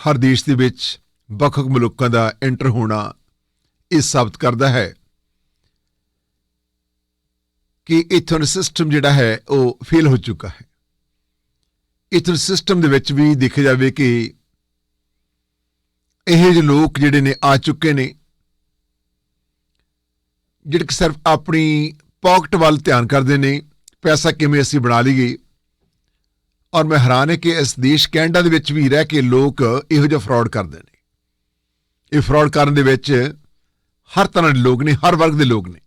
ਹਰ ਦੇਸ਼ ਦੇ ਵਿੱਚ ਵੱਖ-ਵੱਖ ਮੁਲਕਾਂ ਦਾ ਐਂਟਰ ਹੋਣਾ ਇਹ ਸਾਬਤ ਕਰਦਾ ਹੈ ਕਿ ਇਥੋਂ ਸਿਸਟਮ ਜਿਹੜਾ ਹੈ ਉਹ ਫੇਲ ਹੋ ਚੁੱਕਾ ਹੈ। ਇਥੋਂ ਸਿਸਟਮ ਦੇ ਵਿੱਚ ਵੀ ਦੇਖਿਆ ਜਾਵੇ ਕਿ ਇਹ ਜਿਹੇ ਲੋਕ ਜਿਹੜੇ ਨੇ ਆ ਚੁੱਕੇ ਨੇ, ਜਿਹੜੇ ਕਿ ਸਿਰਫ ਆਪਣੀ ਪਾਕਟ ਵੱਲ ਧਿਆਨ ਕਰਦੇ ਨੇ, ਪੈਸਾ ਕਿਵੇਂ ਅਸੀਂ ਬਣਾ ਲਈਏ ਔਰ ਮੈਂ ਹੈਰਾਨ ਹੈ ਕਿ ਇਸ ਦੇਸ਼ ਕੈਨੇਡਾ ਦੇ ਵਿੱਚ ਵੀ ਰਹਿ ਕੇ ਲੋਕ ਇਹੋ ਜਿਹਾ ਫਰਾਡ ਕਰਦੇ ਨੇ। ਇਹ ਫਰਾਡ ਕਰਨ ਦੇ ਵਿੱਚ ਹਰ ਤਰ੍ਹਾਂ ਦੇ ਲੋਕ ਨੇ, ਹਰ ਵਰਗ ਦੇ ਲੋਕ ਨੇ।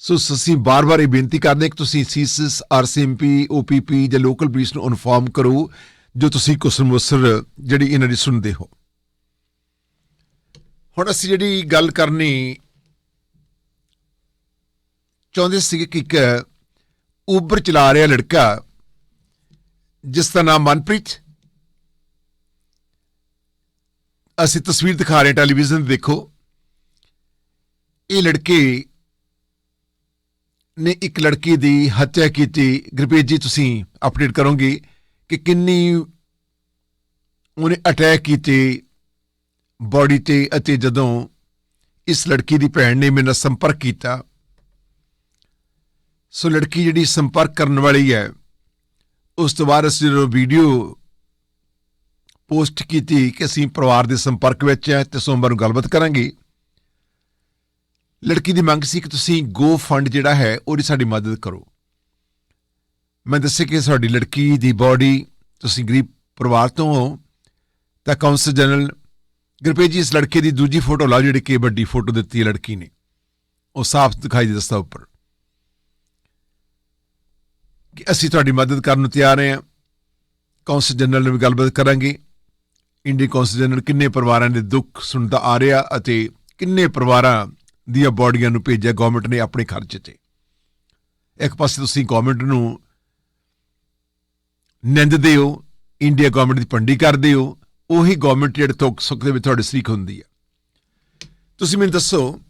ਸੋ ਅਸੀਂ ਬਾਰ-ਬਾਰ ਇਹ ਬੇਨਤੀ ਕਰਦੇ ਹਾਂ ਕਿ ਤੁਸੀਂ ਸੀਸਿਸ, ਆਰਸੀਐਮਪੀ ਓਪੀਪੀ ਜਾਂ ਲੋਕਲ ਪੁਲਿਸ ਨੂੰ ਇਨਫਾਰਮ ਕਰੋ, ਜੋ ਤੁਸੀਂ ਕੁਸਰ ਮੁਸਰ ਜਿਹੜੀ ਇਹਨਾਂ ਦੀ ਸੁਣਦੇ ਹੋ। ਹੁਣ ਅਸੀਂ ਜਿਹੜੀ ਗੱਲ ਕਰਨੀ ਚਾਹੁੰਦੇ ਸੀ ਕਿ ਇੱਕ ਉਬਰ ਚਲਾ ਰਿਹਾ ਲੜਕਾ, ਜਿਸ ਦਾ ਨਾਮ ਮਨਪ੍ਰੀਤ। ਅਸੀਂ ਤਸਵੀਰ ਦਿਖਾ ਰਹੇ ਟੈਲੀਵਿਜ਼ਨ ਤੇ ਦੇਖੋ। ਇਹ ਲੜਕੇ ਨੇ ਇੱਕ ਲੜਕੀ ਦੀ ਹੱਤਿਆ ਕੀਤੀ। ਗੁਰਪ੍ਰੀਤ ਜੀ, ਤੁਸੀਂ ਅਪਡੇਟ ਕਰੋਗੇ ਕਿ ਕਿੰਨੀ ਉਹਨੇ ਅਟੈਕ ਕੀਤੇ ਬਾਡੀ ਤੇ ਅਤੇ ਜਦੋਂ ਇਸ ਲੜਕੀ ਦੀ ਭੈਣ ਨੇ ਮੇਰੇ ਨਾਲ ਸੰਪਰਕ ਕੀਤਾ। ਸੋ ਲੜਕੀ ਜਿਹੜੀ ਸੰਪਰਕ ਕਰਨ ਵਾਲੀ ਹੈ, ਉਸ ਤੋਂ ਬਾਅਦ ਅਸੀਂ ਜਦੋਂ ਵੀਡੀਓ ਪੋਸਟ ਕੀਤੀ ਕਿ ਅਸੀਂ ਪਰਿਵਾਰ ਦੇ ਸੰਪਰਕ ਵਿੱਚ ਹੈ ਤੇ ਸੋਮਵਾਰ ਨੂੰ ਗੱਲਬਾਤ ਕਰਾਂਗੇ, ਲੜਕੀ ਦੀ ਮੰਗ ਸੀ ਕਿ ਤੁਸੀਂ ਗੋ ਫੰਡ ਜਿਹੜਾ ਹੈ, ਉਹਦੀ ਸਾਡੀ ਮਦਦ ਕਰੋ। ਮੈਂ ਦੱਸਿਆ ਕਿ ਸਾਡੀ ਲੜਕੀ ਦੀ ਬਾਡੀ ਤੁਸੀਂ ਗਰੀਬ ਪਰਿਵਾਰ ਤੋਂ ਹੋ, ਤਾਂ ਕਾਉਂਸਲ ਜਨਰਲ ਗੁਰਪ੍ਰੀਤ ਜੀ, ਇਸ ਲੜਕੇ ਦੀ ਦੂਜੀ ਫੋਟੋ ਲਾਓ ਜਿਹੜੀ ਕਿ ਵੱਡੀ ਫੋਟੋ ਦਿੱਤੀ ਹੈ ਲੜਕੀ ਨੇ। ਉਹ ਸਾਫ਼ ਦਿਖਾਈ ਦੇ ਦਸਤਾ ਉੱਪਰ। ਕਿ ਅਸੀਂ ਤੁਹਾਡੀ ਮਦਦ ਕਰਨ ਨੂੰ ਤਿਆਰ ਹਾਂ। ਕੌਂਸਲ ਜਨਰਲ ਨਾਲ ਵੀ ਗੱਲਬਾਤ ਕਰਾਂਗੇ। ਇੰਡੀਅਨ ਕੌਂਸਲ ਜਨਰਲ, ਕਿੰਨੇ ਪਰਿਵਾਰਾਂ ਦੇ ਦੁੱਖ ਸੁਣਦਾ ਆ ਰਿਹਾ ਅਤੇ ਕਿੰਨੇ ਪਰਿਵਾਰਾਂ ਦੀਆਂ ਬਾਡੀਆਂ ਨੂੰ ਭੇਜਿਆ ਗਵਰਨਮੈਂਟ ਨੇ ਆਪਣੇ ਖਰਚੇ ਤੇ? ਇੱਕ ਪਾਸੇ ਤੁਸੀਂ ਗਵਰਨਮੈਂਟ ਨੂੰ ਨਿੰਦਦੇ ਹੋ, ਇੰਡੀਆ ਗਵਰਨਮੈਂਟ ਦੀ ਪੰਡੀ ਕਰਦੇ ਹੋ, ਉਹੀ ਗਵਰਨਮੈਂਟ ਜਿਹੜੇ ਤੋਂ ਸੁੱਖ ਦੇ ਵਿੱਚ ਤੁਹਾਡੇ ਸਰੀਕ ਹੁੰਦੀ ਹੈ ਤੁਸੀਂ ਮੈਨੂੰ ਦੱਸੋ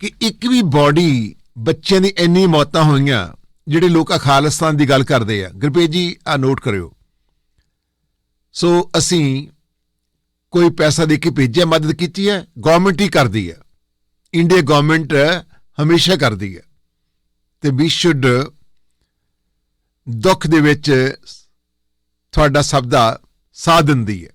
ਕਿ ਇੱਕ ਵੀ ਬਾਡੀ ਬੱਚਿਆਂ ਦੀ ਇੰਨੀ ਮੌਤਾਂ ਹੋਈਆਂ ਜਿਹੜੇ ਲੋਕ ਆ ਖਾਲਿਸਤਾਨ ਦੀ ਗੱਲ ਕਰਦੇ ਆ। ਗੁਰਪ੍ਰੀਤ ਜੀ ਆ ਨੋਟ ਕਰਿਓ। ਸੋ ਅਸੀਂ ਕੋਈ ਪੈਸਾ ਦੇ ਕੇ ਭੇਜਿਆ, ਮਦਦ ਕੀਤੀ ਹੈ ਗਵਰਨਮੈਂਟ ਹੀ ਕਰਦੀ ਹੈ। ਇੰਡੀਆ ਗਵਰਨਮੈਂਟ ਹਮੇਸ਼ਾ ਕਰਦੀ ਹੈ। ਤੇ ਵੀ ਸ਼ੁੱਡ ਦੁੱਖ ਦੇ ਵਿੱਚ ਤੁਹਾਡਾ ਸਭ ਦਾ ਸਾਥ ਦਿੰਦੀ ਹੈ।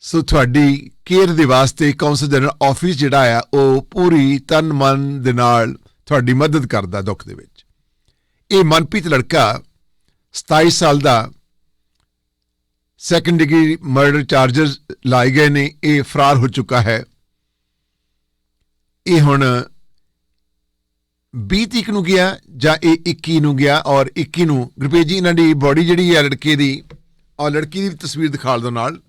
ਸੋ ਤੁਹਾਡੀ ਕੇਅਰ ਦੇ ਵਾਸਤੇ ਕਾਉਂਸਲ ਜਨਰਲ ਆਫਿਸ ਜਿਹੜਾ ਆ, ਉਹ ਪੂਰੀ ਤਨ ਮਨ ਦੇ ਨਾਲ ਤੁਹਾਡੀ ਮਦਦ ਕਰਦਾ ਦੁੱਖ ਦੇ ਵਿੱਚ। ਇਹ ਮਨਪ੍ਰੀਤ ਲੜਕਾ 27 ਸਾਲ ਦਾ ਸੈਕੰਡ ਡਿਗਰੀ ਮਰਡਰ ਚਾਰਜਸ ਲਾਏ ਗਏ ਨੇ, ਇਹ ਫਰਾਰ ਹੋ ਚੁੱਕਾ ਹੈ। ਇਹ ਹੁਣ 20 ਤਰੀਕ ਨੂੰ ਗਿਆ ਜਾਂ ਇਹ 21 ਨੂੰ ਗਿਆ ਔਰ 21 ਨੂੰ, ਗੁਰਪ੍ਰੀਤ ਜੀ, ਇਹਨਾਂ ਦੀ ਬਾਡੀ ਜਿਹੜੀ ਹੈ ਲੜਕੇ ਦੀ, ਔਰ ਲੜਕੀ ਦੀ ਤਸਵੀਰ ਦਿਖਾ ਦਿਓ ਨਾਲ।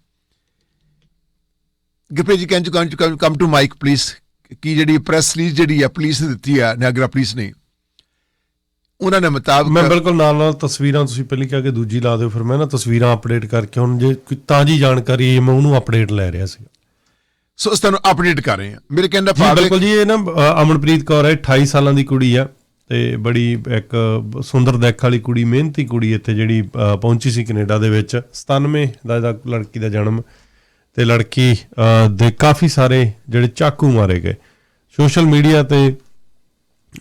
Gurpreet ji can you come come to mic please ਕੀ ਜਿਹੜੀ ਪ੍ਰੈਸ ਰਿਲੀਜ਼ ਜਿਹੜੀ ਹੈ ਪੁਲਿਸ ਨੇ ਦਿੱਤੀ ਹੈ ਨਿਆਗਰਾ ਪੁਲਿਸ ਨੇ ਉਹਨਾਂ ਨੇ ਮੁਤਾਬਕ ਮੈਂ ਬਿਲਕੁਲ ਨਾਲ ਨਾਲ ਤਸਵੀਰਾਂ ਤੁਸੀਂ ਪਹਿਲੀ ਕਿਹਾ ਕਿ ਦੂਜੀ ਲਾ ਦਿਓ ਫਿਰ ਮੈਂ ਨਾ ਤਸਵੀਰਾਂ ਅਪਡੇਟ ਕਰਕੇ ਹੁਣ ਜੇ ਕੋਈ ਤਾਜ਼ੀ ਜਾਣਕਾਰੀ ਮੈਂ ਉਹਨੂੰ ਅਪਡੇਟ ਲੈ ਰਿਹਾ ਸੀ। ਸੋ ਇਸ ਤੁਹਾਨੂੰ ਅਪਡੇਟ ਕਰ ਰਹੇ ਹਾਂ। ਮੇਰੇ ਕਹਿੰਦਾ ਜੀ ਭਾਵ ਬਿਲਕੁਲ ਜੀ ਇਹ ਨਾ ਅਮਨਪ੍ਰੀਤ ਕੌਰ ਹੈ 28 ਸਾਲਾਂ ਦੀ ਕੁੜੀ ਆ ਤੇ ਬੜੀ ਇੱਕ ਸੁੰਦਰ ਦੇਖ ਵਾਲੀ ਕੁੜੀ ਮਿਹਨਤੀ ਕੁੜੀ ਇੱਥੇ ਜਿਹੜੀ ਪਹੁੰਚੀ ਸੀ ਕੈਨੇਡਾ ਦੇ ਵਿੱਚ। 97 ਦਾ ਲੜਕੀ ਦਾ ਜਨਮ ਤੇ ਲੜਕੀ ਦੇ ਕਾਫੀ ਸਾਰੇ ਜਿਹੜੇ ਚਾਕੂ ਮਾਰੇ ਗਏ। ਸੋਸ਼ਲ ਮੀਡੀਆ ਤੇ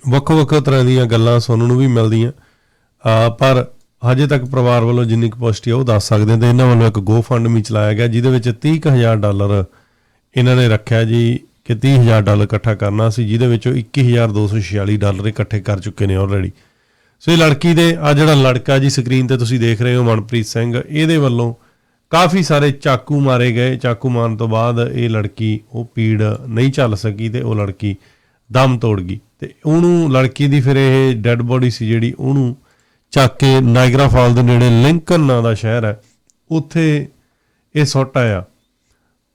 ਵੱਖ-ਵੱਖ ਤਰ੍ਹਾਂ ਦੀਆਂ ਗੱਲਾਂ ਸੁਣਨ ਨੂੰ ਵੀ ਮਿਲਦੀਆਂ। ਪਰ ਹਜੇ ਤੱਕ ਪਰਿਵਾਰ ਵੱਲੋਂ ਜਿੰਨੀ ਕੁ ਪੁਸ਼ਟੀ ਆ, ਉਹ ਦੱਸ ਸਕਦੇ ਹਾਂ ਤੇ ਇਹਨਾਂ ਵੱਲੋਂ ਇੱਕ ਗੋ ਫੰਡ ਵੀ ਚਲਾਇਆ ਗਿਆ, ਜਿਹਦੇ ਵਿੱਚ 30000 ਡਾਲਰ ਇਹਨਾਂ ਨੇ ਰੱਖਿਆ ਜੀ, ਕਿ 30000 ਡਾਲਰ ਇਕੱਠਾ ਕਰਨਾ ਸੀ, ਜਿਹਦੇ ਵਿੱਚੋਂ 21246 ਡਾਲਰ ਇਕੱਠੇ ਕਰ ਚੁੱਕੇ ਨੇ ਆਲਰੇਡੀ ਸੋ ਇਹ ਲੜਕੀ ਦੇ, ਆ ਜਿਹੜਾ ਲੜਕਾ ਜੀ ਸਕਰੀਨ ਤੇ ਤੁਸੀਂ ਦੇਖ ਰਹੇ ਹੋ, ਮਨਪ੍ਰੀਤ ਸਿੰਘ, ਇਹਦੇ ਵੱਲੋਂ ਕਾਫੀ ਸਾਰੇ ਚਾਕੂ ਮਾਰੇ ਗਏ। ਚਾਕੂ ਮਾਰਨ ਤੋਂ ਬਾਅਦ ਇਹ ਲੜਕੀ ਉਹ ਪੀੜ ਨਹੀਂ ਚੱਲ ਸਕੀ ਤੇ ਉਹ ਲੜਕੀ ਦਮ ਤੋੜ ਗਈ। ਤੇ ਉਹਨੂੰ ਲੜਕੀ ਦੀ ਫਿਰ ਇਹ ਡੈੱਡ ਬੋਡੀ ਸੀ ਜਿਹੜੀ ਉਹਨੂੰ ਚੱਕ ਕੇ ਨਾਇਗਰਾ ਫਾਲ ਦੇ ਨੇੜੇ ਲਿੰਕਨ ਨਾਂ ਦਾ ਸ਼ਹਿਰ ਹੈ, ਉੱਥੇ ਇਹ ਸੁੱਟ ਆਇਆ।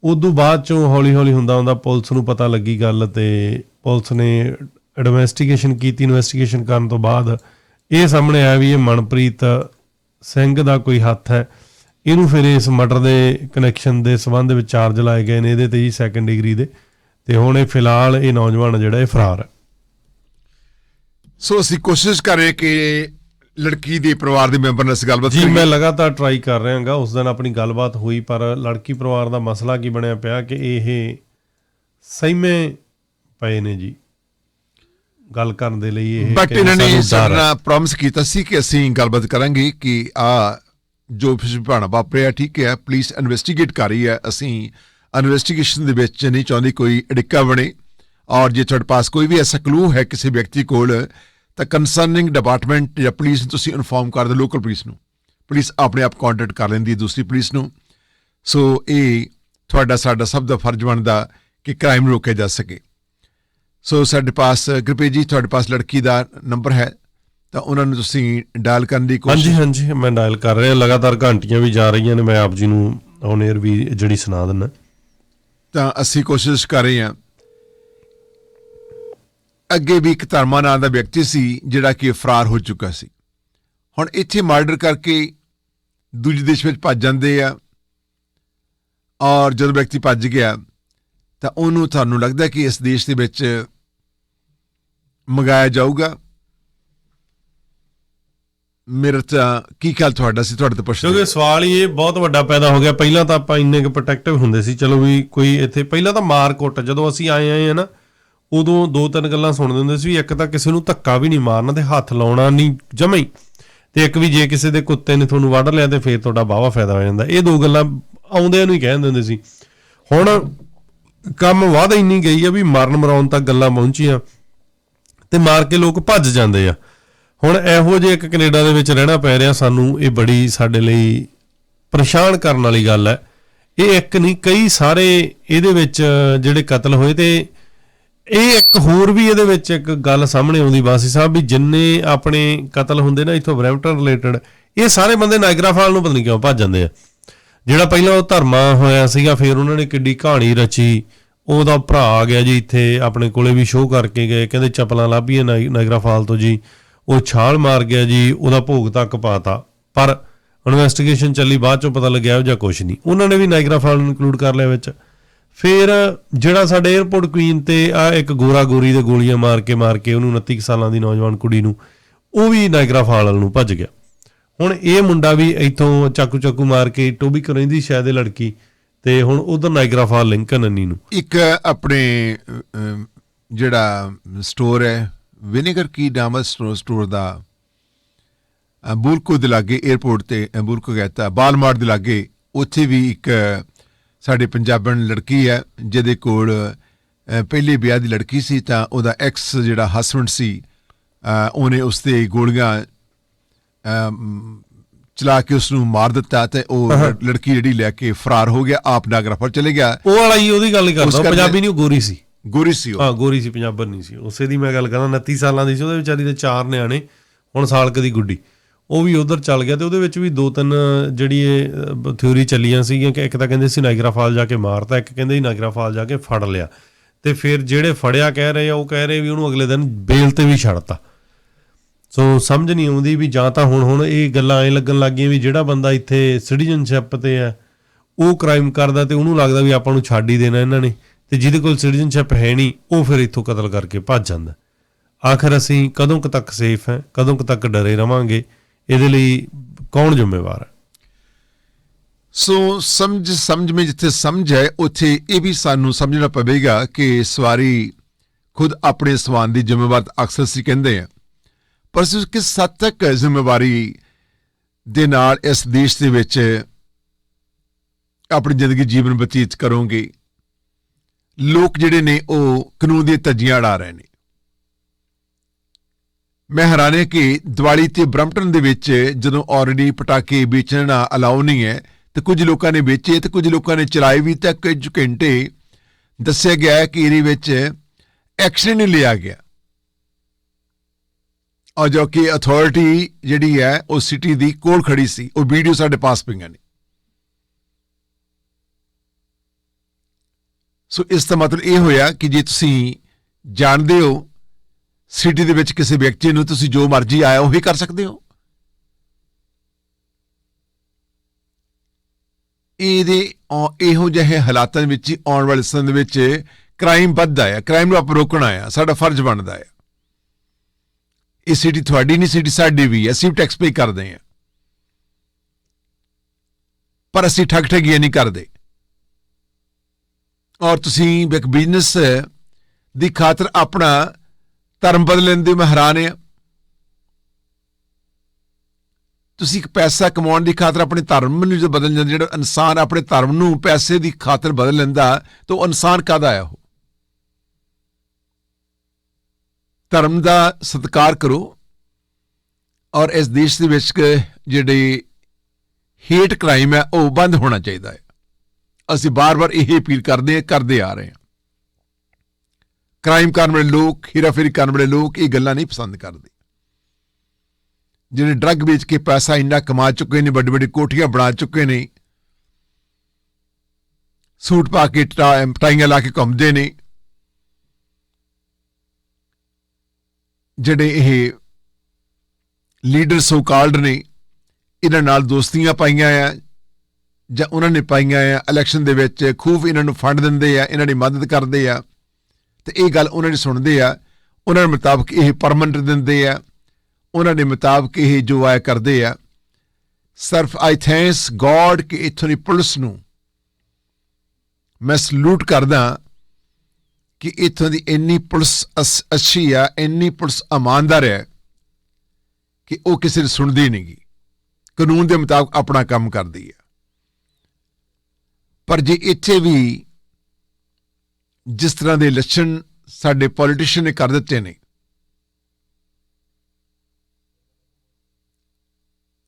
ਉਦੋਂ ਬਾਅਦ ਚੋਂ ਹੌਲੀ ਹੌਲੀ ਹੁੰਦਾ ਹੁੰਦਾ ਪੁਲਿਸ ਨੂੰ ਪਤਾ ਲੱਗੀ ਗੱਲ ਤੇ ਪੁਲਿਸ ਨੇ ਇਨਵੈਸਟੀਗੇਸ਼ਨ ਕੀਤੀ। ਇਨਵੈਸਟੀਗੇਸ਼ਨ ਕਰਨ ਤੋਂ ਬਾਅਦ ਇਹ ਸਾਹਮਣੇ ਆਇਆ ਵੀ ਇਹ ਮਨਪ੍ਰੀਤ ਸਿੰਘ ਦਾ ਕੋਈ ਹੱਥ ਹੈ। ਇਹਨੂੰ ਫਿਰ ਇਸ ਮਰਡਰ ਦੇ ਕਨੈਕਸ਼ਨ ਦੇ ਸਬੰਧ ਵਿੱਚ ਚਾਰਜ ਲਾਏ ਗਏ ਨੇ ਇਹਦੇ ਤੇ ਜੀ ਸੈਕੰਡ ਡਿਗਰੀ ਦੇ। ਤੇ ਹੁਣ ਇਹ ਫਿਲਹਾਲ ਇਹ ਨੌਜਵਾਨ ਜਿਹੜਾ ਇਹ ਫਰਾਰ ਹੈ। ਸੋ ਅਸੀਂ ਕੋਸ਼ਿਸ਼ ਕਰ ਰਹੇ ਕਿ ਲੜਕੀ ਦੇ ਪਰਿਵਾਰ ਦੇ ਮੈਂਬਰ ਨਾਲ ਇਸ ਗੱਲਬਾਤ ਜੀ। ਮੈਂ ਲਗਾਤਾਰ ਟਰਾਈ ਕਰ ਰਿਹਾਗਾ ਉਸ ਦਿਨ ਆਪਣੀ ਗੱਲਬਾਤ ਹੋਈ ਪਰ ਲੜਕੀ ਪਰਿਵਾਰ ਦਾ ਮਸਲਾ ਕੀ ਬਣਿਆ ਪਿਆ ਕਿ ਇਹ ਸਹਿਮੇ ਪਏ ਨੇ ਜੀ। ਗੱਲ ਕਰਨ ਦੇ ਲਈ ਇਹ ਬਟ ਕਹਿੰਦੇ ਇਹਨਾਂ ਨੇ ਸਾਡੇ ਪ੍ਰੋਮਿਸ ਕੀਤਾ ਸੀ ਕਿ ਅਸੀਂ ਗੱਲਬਾਤ ਕਰਾਂਗੇ ਕਿ ਆ ਜੋ ਭਾਣਾ ਵਾਪਰਿਆ, ਠੀਕ ਹੈ, ਪੁਲਿਸ ਇਨਵੈਸਟੀਗੇਟ ਕਰ ਰਹੀ ਹੈ। ਅਸੀਂ ਇਨਵੈਸਟੀਗੇਸ਼ਨ ਦੇ ਵਿੱਚ ਨਹੀਂ ਚਾਹੁੰਦੇ ਕੋਈ ਅੜਿੱਕਾ ਬਣੇ। ਔਰ ਜੇ ਤੁਹਾਡੇ ਪਾਸ ਕੋਈ ਵੀ ਐਸਾ ਕਲੂ ਹੈ ਕਿਸੇ ਵਿਅਕਤੀ ਕੋਲ, ਤਾਂ ਕੰਸਰਨਿੰਗ ਡਿਪਾਰਟਮੈਂਟ ਜਾਂ ਪੁਲਿਸ ਨੂੰ ਤੁਸੀਂ ਇਨਫੋਰਮ ਕਰ ਦਿਓ ਲੋਕਲ ਪੁਲਿਸ ਨੂੰ। ਪੁਲਿਸ ਆਪਣੇ ਆਪ ਕੰਟੈਕਟ ਕਰ ਲੈਂਦੀ ਹੈ ਦੂਸਰੀ ਪੁਲਿਸ ਨੂੰ। ਸੋ ਇਹ ਤੁਹਾਡਾ, ਸਾਡਾ ਸਭ ਦਾ ਫਰਜ਼ ਬਣਦਾ ਕਿ ਕ੍ਰਾਈਮ ਰੋਕਿਆ ਜਾ ਸਕੇ। ਸੋ ਸਾਡੇ ਪਾਸ, ਗੁਰਪ੍ਰੀਤ ਜੀ, ਤੁਹਾਡੇ ਪਾਸ ਲੜਕੀ ਦਾ ਨੰਬਰ ਹੈ। ਤਾਂ ਉਹਨਾਂ ਨੂੰ ਤੁਸੀਂ ਡਾਇਲ ਕਰਨ ਦੀ ਹਾਂਜੀ ਕੋਸ਼ਿਸ਼ ਹਾਂਜੀ ਮੈਂ ਡਾਇਲ ਕਰ ਰਿਹਾ ਲਗਾਤਾਰ ਘੰਟੀਆਂ ਵੀ ਜਾ ਰਹੀਆਂ ਨੇ ਮੈਂ ਆਪ ਜੀ ਨੂੰ ਔਨ 에ਅਰ ਵੀ ਜਿਹੜੀ ਸੁਣਾ ਦਿੰਦਾ। ਤਾਂ ਅਸੀਂ ਕੋਸ਼ਿਸ਼ ਕਰ ਰਹੇ ਹਾਂ। ਅੱਗੇ ਵੀ ਇੱਕ ਧਰਮਾ ਨਾਂ ਦਾ ਵਿਅਕਤੀ ਸੀ ਜਿਹੜਾ ਕਿ ਫਰਾਰ ਹੋ ਚੁੱਕਾ ਸੀ। ਹੁਣ ਇੱਥੇ ਮਰਡਰ ਕਰਕੇ ਦੂਜੇ ਦੇਸ਼ ਵਿੱਚ ਭੱਜ ਜਾਂਦੇ ਆ ਔਰ ਜਦੋਂ ਵਿਅਕਤੀ ਭੱਜ ਗਿਆ ਤਾਂ ਉਹਨੂੰ ਤੁਹਾਨੂੰ ਲੱਗਦਾ ਕਿ ਇਸ ਦੇਸ਼ ਦੇ ਵਿੱਚ ਮੰਗਾਇਆ ਜਾਊਗਾ। ਮੇਰਾ ਤਾਂ ਕੀ ਖਿਆਲ ਤੁਹਾਡਾ ਸੀ? ਤੁਹਾਡੇ ਤੋਂ ਪੁੱਛਦੇ ਕਿਉਂਕਿ ਸਵਾਲ ਹੀ ਇਹ ਬਹੁਤ ਵੱਡਾ ਪੈਦਾ ਹੋ ਗਿਆ। ਪਹਿਲਾਂ ਤਾਂ ਆਪਾਂ ਇੰਨੇ ਕੁ ਪ੍ਰੋਟੈਕਟਿਵ ਹੁੰਦੇ ਸੀ। ਚਲੋ ਵੀ ਕੋਈ ਇੱਥੇ ਪਹਿਲਾਂ ਤਾਂ ਮਾਰ ਕੁੱਟ ਜਦੋਂ ਅਸੀਂ ਆਏ ਆਏ ਆ ਨਾ ਉਦੋਂ ਦੋ ਤਿੰਨ ਗੱਲਾਂ ਸੁਣਦੇ ਹੁੰਦੇ ਸੀ ਇੱਕ ਤਾਂ ਕਿਸੇ ਨੂੰ ਧੱਕਾ ਵੀ ਨਹੀਂ ਮਾਰਨਾ ਤੇ ਹੱਥ ਲਾਉਣਾ ਨਹੀਂ ਜਮਾਂ ਹੀ। ਤੇ ਇੱਕ ਵੀ ਜੇ ਕਿਸੇ ਦੇ ਕੁੱਤੇ ਨੇ ਤੁਹਾਨੂੰ ਵੱਢ ਲਿਆ ਤੇ ਫੇਰ ਤੁਹਾਡਾ ਬਾਵਾ ਫਾਇਦਾ ਹੋ ਜਾਂਦਾ। ਇਹ ਦੋ ਗੱਲਾਂ ਆਉਂਦਿਆਂ ਨੂੰ ਹੀ ਕਹਿ ਦਿੰਦੇ ਹੁੰਦੇ ਸੀ। ਹੁਣ ਕੰਮ ਵੱਧ ਇੰਨੀ ਗਈ ਆ ਵੀ ਮਰਨ ਮਰਾਉਣ ਤੱਕ ਗੱਲਾਂ ਪਹੁੰਚੀਆਂ ਤੇ ਮਾਰ ਕੇ ਲੋਕ ਭੱਜ ਜਾਂਦੇ ਆ। ਹੁਣ ਇਹੋ ਜਿਹੇ ਇੱਕ ਕੈਨੇਡਾ ਦੇ ਵਿੱਚ ਰਹਿਣਾ ਪੈ ਰਿਹਾ ਸਾਨੂੰ, ਇਹ ਬੜੀ ਸਾਡੇ ਲਈ ਪਰੇਸ਼ਾਨ ਕਰਨ ਵਾਲੀ ਗੱਲ ਹੈ। ਇਹ ਇੱਕ ਨਹੀਂ, ਕਈ ਸਾਰੇ ਇਹਦੇ ਵਿੱਚ ਜਿਹੜੇ ਕਤਲ ਹੋਏ ਤੇ ਇਹ ਇੱਕ ਹੋਰ ਵੀ ਇਹਦੇ ਵਿੱਚ ਇੱਕ ਗੱਲ ਸਾਹਮਣੇ ਆਉਂਦੀ ਬਾਸੀ ਸਾਹਿਬ ਵੀ ਜਿੰਨੇ ਆਪਣੇ ਕਤਲ ਹੁੰਦੇ ਨਾ ਇਥੋਂ ਬਰੈਂਪਟਨ ਰਿਲੇਟਡ, ਇਹ ਸਾਰੇ ਬੰਦੇ ਨਾਇਗਰਾ ਫਾਲ ਨੂੰ ਪਤਾ ਨਹੀਂ ਕਿਉਂ ਭੱਜ ਜਾਂਦੇ ਆ। ਜਿਹੜਾ ਪਹਿਲਾਂ ਉਹ ਧਰਮਾ ਹੋਇਆ ਸੀਗਾ, ਫਿਰ ਉਹਨਾਂ ਨੇ ਕਿੱਡੀ ਕਹਾਣੀ ਰਚੀ, ਉਹਦਾ ਭਰਾ ਆ ਗਿਆ ਜੀ ਇੱਥੇ, ਆਪਣੇ ਕੋਲੇ ਵੀ ਸ਼ੋਅ ਕਰਕੇ ਗਏ, ਕਹਿੰਦੇ ਚਪਲਾਂ ਲੱਭੀਆਂ ਨਾਇਗਰਾ ਫਾਲ ਤੋਂ ਜੀ। ਉਹ ਛਾਲ ਮਾਰ ਗਿਆ ਜੀ, ਉਹਦਾ ਭੋਗ ਤੱਕ ਪਾਤਾ। ਪਰ ਇਨਵੈਸਟੀਗੇਸ਼ਨ ਚੱਲੀ, ਬਾਅਦ ਚੋਂ ਪਤਾ ਲੱਗਿਆ ਉਹ ਜਾਂ ਕੁਝ ਨਹੀਂ। ਉਹਨਾਂ ਨੇ ਵੀ ਨਾਇਗਰਾ ਫਾਲ ਇਨਕਲੂਡ ਕਰ ਲਿਆ ਵਿੱਚ। ਫਿਰ ਜਿਹੜਾ ਸਾਡੇ 에어ਪੋਰਟ ਕੁਈਨ ਤੇ ਆ ਇੱਕ ਗੋਰਾ ਗੋਰੀ ਦੇ ਗੋਲੀਆਂ ਮਾਰ ਕੇ ਮਾਰ ਕੇ ਉਹਨੂੰ 29 ਕੁ ਸਾਲਾਂ ਦੀ ਨੌਜਵਾਨ ਕੁੜੀ ਨੂੰ, ਉਹ ਵੀ ਨਾਇਗਰਾ ਫਾਲ ਨੂੰ ਭੱਜ ਗਿਆ। ਹੁਣ ਇਹ ਮੁੰਡਾ ਵੀ ਇੱਥੋਂ ਚਾਕੂ ਚਾਕੂ ਮਾਰ ਕੇ ਟੋਬੀ ਕਰੈਂਦੀ ਸ਼ਾਇਦ ਇਹ ਲੜਕੀ। ਤੇ ਹੁਣ ਉਧਰ ਨਾਇਗਰਾ ਫਾਲ ਲਿੰਕਨ ਅੰਨੀ ਨੂੰ। ਇੱਕ ਆਪਣੇ ਜਿਹੜਾ ਸਟੋਰ ਹੈ ਵਿਨੇਗਰ ਕੀ ਨਾਮ ਹੈ ਸਟੋਰ ਦਾ? ਅਹ, ਬੁਰਕੋ ਦੇ ਲਾਗੇ 에어ਪੋਰਟ ਤੇ ਅਹ, ਬੁਰਕੋ ਕਹਤਾ ਬਾਲਮਾਰਟ ਦੇ ਲਾਗੇ ਉੱਥੇ ਵੀ ਇੱਕ ਸਾਡੇ ਪੰਜਾਬਣ ਲੜਕੀ ਹੈ ਜਿਹਦੇ ਕੋਲ ਪਹਿਲੇ ਵਿਆਹ ਦੀ ਲੜਕੀ ਸੀ ਤਾਂ ਉਹਦਾ ਐਕਸ ਜਿਹੜਾ ਹਸਬੰਡ ਸੀ ਉਹਨੇ ਉਸ ਤੇ ਗੋਲੀਆਂ ਚਲਾ ਕੇ ਉਸ ਨੂੰ ਮਾਰ ਦਿੱਤਾ ਤੇ ਉਹ ਲੜ- ਲੜਕੀ ਜਿਹੜੀ ਲੈ ਕੇ ਫਰਾਰ ਹੋ ਗਿਆ ਆਪ ਨਾਗਰਾਫਰ ਚਲੇ ਗਿਆ। ਉਹ ਵਾਲਾ ਹੀ ਉਹਦੀ ਗੱਲ ਕਰਦਾ ਪੰਜਾਬੀ ਨਹੀਂ ਉਹ ਗੋਰੀ ਸੀ। ਗੋਰੀ ਸੀ ਉਹ। ਹਾਂ, ਗੋਰੀ ਸੀ, ਪੰਜਾਬਣ ਨਹੀਂ ਸੀ। ਉਸੇ ਦੀ ਮੈਂ ਗੱਲ ਕਰਦਾ 29 ਸਾਲਾਂ ਦੀ ਸੀ, ਉਹਦੇ ਵਿਚਾਰੀ ਦੇ ਚਾਰ ਨਿਆਣੇ, ਹੁਣ ਸਾਲ ਕਦੀ ਗੁੱਡੀ। ਉਹ ਵੀ ਉਧਰ ਚੱਲ ਗਿਆ ਤੇ ਉਹਦੇ ਵਿੱਚ ਵੀ ਦੋ ਤਿੰਨ ਜਿਹੜੀ ਇਹ ਥਿਉਰੀ ਚੱਲੀਆਂ ਸੀਗੀਆਂ ਕਿ ਇੱਕ ਤਾਂ ਕਹਿੰਦੇ ਸੀ ਨਾਇਗਰਾ ਫਾਲ ਜਾ ਕੇ ਮਾਰਤਾ, ਇੱਕ ਕਹਿੰਦੇ ਸੀ ਨਾਇਗਰਾ ਫਾਲ ਜਾ ਕੇ ਫੜ ਲਿਆ। ਤੇ ਫਿਰ ਜਿਹੜੇ ਫੜਿਆ ਕਹਿ ਰਹੇ ਆ, ਉਹ ਕਹਿ ਰਹੇ ਵੀ ਉਹਨੂੰ ਅਗਲੇ ਦਿਨ ਬੇਲ ਤੇ ਵੀ ਛੱਡਤਾ। ਸੋ ਸਮਝ ਨਹੀਂ ਆਉਂਦੀ ਵੀ ਜਾਂ ਤਾਂ ਹੁਣ ਹੁਣ ਇਹ ਗੱਲਾਂ ਐ ਲੱਗਣ ਲੱਗ ਗਈਆਂ ਵੀ ਜਿਹੜਾ ਬੰਦਾ ਇੱਥੇ ਸਿਟੀਜ਼ਨਸ਼ਿਪ ਤੇ ਹੈ, ਉਹ ਕ੍ਰਾਈਮ ਕਰਦਾ ਤੇ ਉਹਨੂੰ ਲੱਗਦਾ ਵੀ ਆਪਾਂ ਨੂੰ ਛੱਡ ਹੀ ਦੇਣਾ ਇਹਨਾਂ ਨੇ। ਤੇ ਜਿਹਦੇ ਕੋਲ ਸਿਟੀਜ਼ਨਸ਼ਿਪ ਹੈ ਨਹੀਂ, ਉਹ ਫਿਰ ਇੱਥੋਂ ਕਤਲ ਕਰਕੇ ਭੱਜ ਜਾਂਦਾ। ਆਖਰ ਅਸੀਂ ਕਦੋਂ ਕੁ ਤੱਕ ਸੇਫ ਹੈ, ਕਦੋਂ ਕੁ ਤੱਕ ਡਰੇ ਰਵਾਂਗੇ, ਇਹਦੇ ਲਈ ਕੌਣ ਜ਼ਿੰਮੇਵਾਰ ਹੈ? ਸੋ ਸਮਝ ਸਮਝ ਵਿੱਚ ਜਿੱਥੇ ਸਮਝ ਹੈ, ਉੱਥੇ ਇਹ ਵੀ ਸਾਨੂੰ ਸਮਝਣਾ ਪਵੇਗਾ ਕਿ ਸਵਾਰੀ ਖੁਦ ਆਪਣੇ ਸਵਾਨ ਦੀ ਜ਼ਿੰਮੇਵਾਰ ਅਕਸਰ ਸੀ ਕਹਿੰਦੇ ਆ ਪਰ ਤੁਸੀਂ ਕਿਸ ਹੱਦ ਤੱਕ ਜ਼ਿੰਮੇਵਾਰੀ ਦੇ ਨਾਲ ਇਸ ਦੇਸ਼ ਦੇ ਵਿੱਚ ਆਪਣੀ ਜ਼ਿੰਦਗੀ ਜੀਵਨ ਬਤੀਤ ਕਰੋਗੇ? ਲੋਕ ਜਿਹੜੇ ਨੇ ਉਹ ਕਾਨੂੰਨ ਦੀਆਂ ਧੱਜੀਆਂ ਉਡਾ ਰਹੇ ਨੇ। ਮੈਂ ਹੈਰਾਨ ਹਾਂ ਕਿ ਦੀਵਾਲੀ ਤੇ ਬ੍ਰਮਟਨ ਦੇ ਵਿੱਚ ਜਦੋਂ ਆਲਰੇਡੀ ਪਟਾਕੇ ਵੇਚਣਾ ਅਲਾਉ ਨਹੀਂ ਹੈ, ਤੇ ਕੁਝ ਲੋਕਾਂ ਨੇ ਵੇਚੇ ਤੇ ਕੁਝ ਲੋਕਾਂ ਨੇ ਚਲਾਏ ਵੀ ਤਾਂ ਕੁਝ ਘੰਟੇ ਦੱਸਿਆ ਗਿਆ ਹੈ ਕਿ ਇਹਦੇ ਵਿੱਚ ਐਕਸ਼ਨ ਨਹੀਂ ਲਿਆ ਗਿਆ। ਔਰ ਜੋ ਕਿ ਅਥਾਰਟੀ ਜਿਹੜੀ ਹੈ, ਉਹ ਸਿਟੀ ਦੀ ਕੋਲ ਖੜੀ ਸੀ, ਉਹ ਵੀਡੀਓ ਸਾਡੇ ਪਾਸ ਪਈਆਂ ਨੇ। ਸੋ ਇਸ ਦਾ ਮਤਲਬ ਇਹ ਹੋਇਆ ਕਿ ਜੇ ਤੁਸੀਂ ਜਾਣਦੇ ਹੋ ਸਿਟੀ ਦੇ ਵਿੱਚ ਕਿਸੇ ਵਿਅਕਤੀ ਨੂੰ ਤੁਸੀਂ ਜੋ ਮਰਜ਼ੀ ਆਇਆ ਉਹ ਹੀ ਕਰ ਸਕਦੇ ਹੋ। ਇਹਦੇ ਔ- ਇਹੋ ਜਿਹੇ ਹਾਲਾਤਾਂ ਵਿੱਚ ਹੀ ਆਉਣ ਵਾਲੇ ਸਮੇਂ ਦੇ ਵਿੱਚ ਕ੍ਰਾਈਮ ਵੱਧਦਾ ਹੈ ਕ੍ਰਾਈਮ ਨੂੰ ਆਪਾਂ ਰੋਕਣਾ ਹੈ ਸਾਡਾ ਫਰਜ਼ ਬਣਦਾ ਹੈ ਇਹ ਸਿਟੀ ਤੁਹਾਡੀ ਨਹੀਂ, ਸਿਟੀ ਸਾਡੀ ਵੀ ਅਸੀਂ ਵੀ ਟੈਕਸ ਪੇ ਕਰਦੇ ਹਾਂ ਪਰ ਅਸੀਂ ਠੱਗ ਠੱਗੀਆਂ ਨਹੀਂ ਕਰਦੇ। ਔਰ ਤੁਸੀਂ ਇੱਕ ਬਿਜ਼ਨਸ ਦੀ ਖਾਤਰ ਆਪਣਾ ਧਰਮ ਬਦਲਣ ਦੇ ਮੈਂ ਹੈਰਾਨ ਹਾਂ। ਤੁਸੀਂ ਇੱਕ ਪੈਸਾ ਕਮਾਉਣ ਦੀ ਖਾਤਰ ਆਪਣੇ ਧਰਮ ਨੂੰ ਜਦੋਂ ਬਦਲ ਜਾਂਦੇ, ਜਿਹੜਾ ਇਨਸਾਨ ਆਪਣੇ ਧਰਮ ਨੂੰ ਪੈਸੇ ਦੀ ਖਾਤਰ ਬਦਲ ਲੈਂਦਾ, ਤਾਂ ਉਹ ਇਨਸਾਨ ਕਾਦਾ ਆ ਉਹ? ਧਰਮ ਦਾ ਸਤਿਕਾਰ ਕਰੋ ਔਰ ਇਸ ਦੇਸ਼ ਦੇ ਵਿੱਚ ਜਿਹੜੇ ਹੇਟ ਕ੍ਰਾਈਮ ਹੈ, ਉਹ ਬੰਦ ਹੋਣਾ ਚਾਹੀਦਾ ਹੈ। ਅਸੀਂ ਬਾਰ-ਬਾਰ ਇਹ ਅਪੀਲ ਕਰਦੇ ਹਾਂ, ਕਰਦੇ ਆ ਰਹੇ ਹਾਂ। ਕ੍ਰਾਈਮ ਕਰਨ ਵਾਲੇ ਲੋਕ, ਹੀਰਾਫੇਰੀ ਕਰਨ ਵਾਲੇ ਲੋਕ ਇਹ ਗੱਲਾਂ ਨਹੀਂ ਪਸੰਦ ਕਰਦੇ। ਜਿਹੜੇ ਡਰੱਗ ਵੇਚ ਕੇ ਪੈਸਾ ਇੰਨਾ ਕਮਾ ਚੁੱਕੇ ਨੇ ਵੱਡੇ ਵੱਡੇ ਕੋਠੀਆਂ ਬਣਾ ਚੁੱਕੇ ਨੇ, ਸੂਟ ਪਾ ਕੇ ਟਾਈਆਂ ਲਾ ਕੇ ਘੁੰਮਦੇ ਨੇ, ਜਿਹੜੇ ਇਹ ਲੀਡਰ ਸੋ ਕਾਲਡ ਨੇ, ਇਹਨਾਂ ਨਾਲ ਦੋਸਤੀਆਂ ਪਾਈਆਂ ਆ ਜਾਂ ਉਹਨਾਂ ਨੇ ਪਾਈਆਂ ਆ ਇਲੈਕਸ਼ਨ ਦੇ ਵਿੱਚ ਖੂਬ ਇਹਨਾਂ ਨੂੰ ਫੰਡ ਦਿੰਦੇ ਆ, ਇਹਨਾਂ ਦੀ ਮਦਦ ਕਰਦੇ ਆ। ਤੇ ਇਹ ਗੱਲ ਉਹਨਾਂ ਨੇ ਸੁਣਦੇ ਆ। ਉਹਨਾਂ ਦੇ ਮੁਤਾਬਕ ਇਹ ਪਰਮਨੈਂਟ ਦਿੰਦੇ ਆ। ਉਹਨਾਂ ਦੇ ਮੁਤਾਬਕ ਇਹ ਜੋ ਆਇਆ ਕਰਦੇ ਆ। ਸਿਰਫ ਆਈ ਥੈਂਕਸ ਗੋਡ ਕਿ ਇਥੋਂ ਦੀ ਪੁਲਿਸ ਨੂੰ ਮੈਂ ਸਲੂਟ ਕਰਦਾ ਕਿ ਇਥੋਂ ਦੀ ਇੰਨੀ ਪੁਲਿਸ ਅਸ- ਅੱਛੀ ਆ, ਇੰਨੀ ਪੁਲਿਸ ਇਮਾਨਦਾਰ ਹੈ ਕਿ ਉਹ ਕਿਸੇ ਨੂੰ ਸੁਣਦੀ ਨਹੀਂਗੀ ਕਾਨੂੰਨ ਦੇ ਮੁਤਾਬਕ ਆਪਣਾ ਕੰਮ ਕਰਦੀ ਹੈ ਪਰ ਜੇ ਇੱਥੇ ਵੀ ਜਿਸ ਤਰ੍ਹਾਂ ਦੇ ਲੱਛਣ ਸਾਡੇ ਪੋਲੀਟੀਸ਼ੀਅਨ ਨੇ ਕਰ ਦਿੱਤੇ ਨੇ,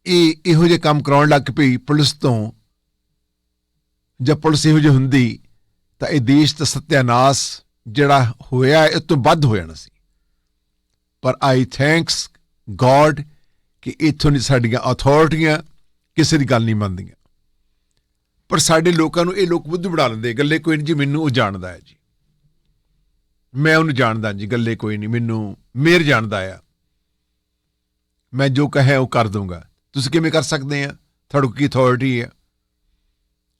ਇਹ ਇਹੋ ਜਿਹੇ ਕੰਮ ਕਰਾਉਣ ਲੱਗ ਪਈ ਪੁਲਿਸ ਤੋਂ ਜਦ ਪੁਲਿਸ ਇਹੋ ਜਿਹੀ ਹੁੰਦੀ, ਤਾਂ ਇਹ ਦੇਸ਼ ਦਾ ਸਤਿਆਨਾਸ਼ ਜਿਹੜਾ ਹੋਇਆ ਇਹ ਤੋਂ ਵੱਧ ਹੋ ਜਾਣਾ ਸੀ। ਪਰ ਆਈ ਥੈਂਕਸ ਗੋਡ ਕਿ ਇਥੋਂ ਦੀ ਸਾਡੀਆਂ ਅਥਾਰਟੀਆਂ ਕਿਸੇ ਦੀ ਗੱਲ ਨਹੀਂ ਮੰਨਦੀਆਂ। ਪਰ ਸਾਡੇ ਲੋਕਾਂ ਨੂੰ ਇਹ ਲੋਕ ਬੁੱਧ ਬਣਾ ਲੈਂਦੇ, ਗੱਲੇ ਕੋਈ ਨਹੀਂ ਜੀ, ਮੈਨੂੰ ਉਹ ਜਾਣਦਾ ਹੈ ਜੀ। ਮੈਂ ਉਹਨੂੰ ਜਾਣਦਾ ਜੀ, ਗੱਲੇ ਕੋਈ ਨਹੀਂ, ਮੈਨੂੰ ਮੇਰ ਜਾਣਦਾ ਆ। ਮੈਂ ਜੋ ਕਹੇ ਉਹ ਕਰ ਦੂੰਗਾ ਤੁਸੀਂ ਕਿਵੇਂ ਕਰ ਸਕਦੇ ਆ? ਤੁਹਾਡੇ ਕੀ ਅਥਾਰਟੀ ਹੈ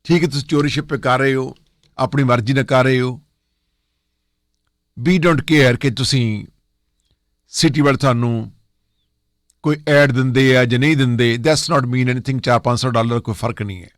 ਠੀਕ ਹੈ, ਤੁਸੀਂ ਚੋਰੀ ਛਿਪੇ ਕਰ ਰਹੇ ਹੋ, ਆਪਣੀ ਮਰਜ਼ੀ ਨਾਲ ਕਰ ਰਹੇ ਹੋ। ਵੀ ਡੋਂਟ ਕੇਅਰ ਕਿ ਤੁਸੀਂ ਸਿਟੀ ਵਾਲ ਤੁਹਾਨੂੰ ਕੋਈ ਐਡ ਦਿੰਦੇ ਆ ਜਾਂ ਨਹੀਂ ਦਿੰਦੇ that's not mean anything 4-500 dollar ਕੋਈ ਫ਼ਰਕ ਨਹੀਂ ਹੈ।